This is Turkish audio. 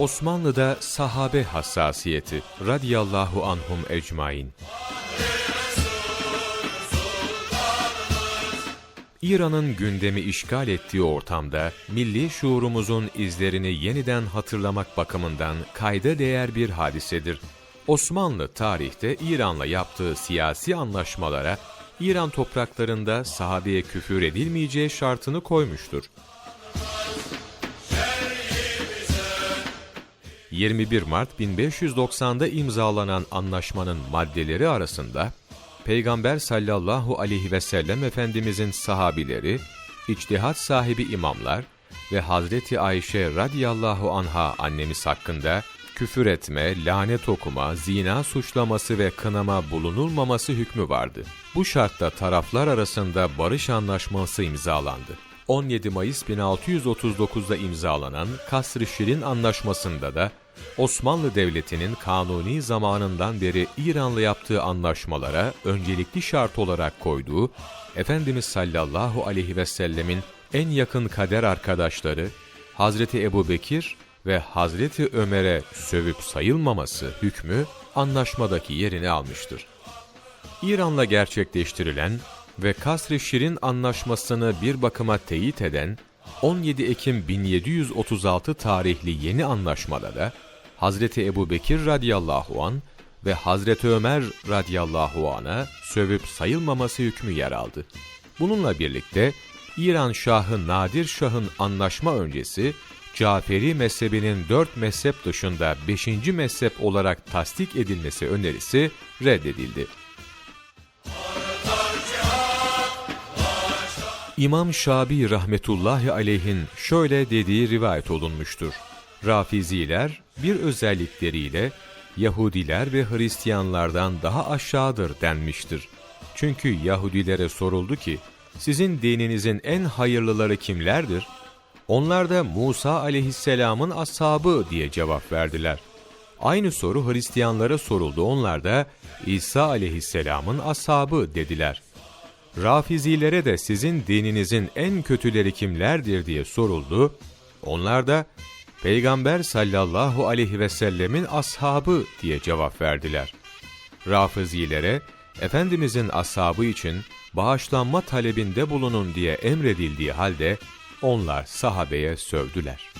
Osmanlı'da sahabe hassasiyeti radiyallahu anhum ecmain. İran'ın gündemi işgal ettiği ortamda milli şuurumuzun izlerini yeniden hatırlamak bakımından kayda değer bir hadisedir. Osmanlı tarihte İran'la yaptığı siyasi anlaşmalara İran topraklarında sahabeye küfür edilmeyeceği şartını koymuştur. 21 Mart 1590'da imzalanan anlaşmanın maddeleri arasında Peygamber sallallahu aleyhi ve sellem Efendimizin sahabileri, içtihat sahibi imamlar ve Hazreti Ayşe radiyallahu anha annemiz hakkında küfür etme, lanet okuma, zina suçlaması ve kınama bulunulmaması hükmü vardı. Bu şartta taraflar arasında barış anlaşması imzalandı. 17 Mayıs 1639'da imzalanan Kasr-ı Şirin Anlaşması'nda da Osmanlı Devleti'nin kanuni zamanından beri İran'la yaptığı anlaşmalara öncelikli şart olarak koyduğu, Efendimiz sallallahu aleyhi ve sellemin en yakın kader arkadaşları Hazreti Ebu Bekir ve Hazreti Ömer'e sövüp sayılmaması hükmü anlaşmadaki yerini almıştır. İran'la gerçekleştirilen ve Kasr-ı Şirin anlaşmasını bir bakıma teyit eden 17 Ekim 1736 tarihli yeni anlaşmada da Hazreti Ebu Bekir radıyallahu an ve Hazreti Ömer radıyallahu an'a sövüp sayılmaması hükmü yer aldı. Bununla birlikte İran Şahı Nadir Şah'ın anlaşma öncesi Caferi mezhebinin dört mezhep dışında beşinci mezhep olarak tasdik edilmesi önerisi reddedildi. İmam Şabi rahmetullahi aleyhin şöyle dediği rivayet olunmuştur. Rafiziler bir özellikleriyle Yahudiler ve Hristiyanlardan daha aşağıdır denmiştir. Çünkü Yahudilere soruldu ki, sizin dininizin en hayırlıları kimlerdir? Onlar da Musa aleyhisselamın ashabı diye cevap verdiler. Aynı soru Hristiyanlara soruldu. Onlar da İsa aleyhisselamın ashabı dediler. Rafizilere de sizin dininizin en kötüleri kimlerdir diye soruldu. Onlar da Peygamber sallallahu aleyhi ve sellemin ashabı diye cevap verdiler. Rafizilere Efendimizin ashabı için bağışlanma talebinde bulunun diye emredildiği halde onlar sahabeye sövdüler.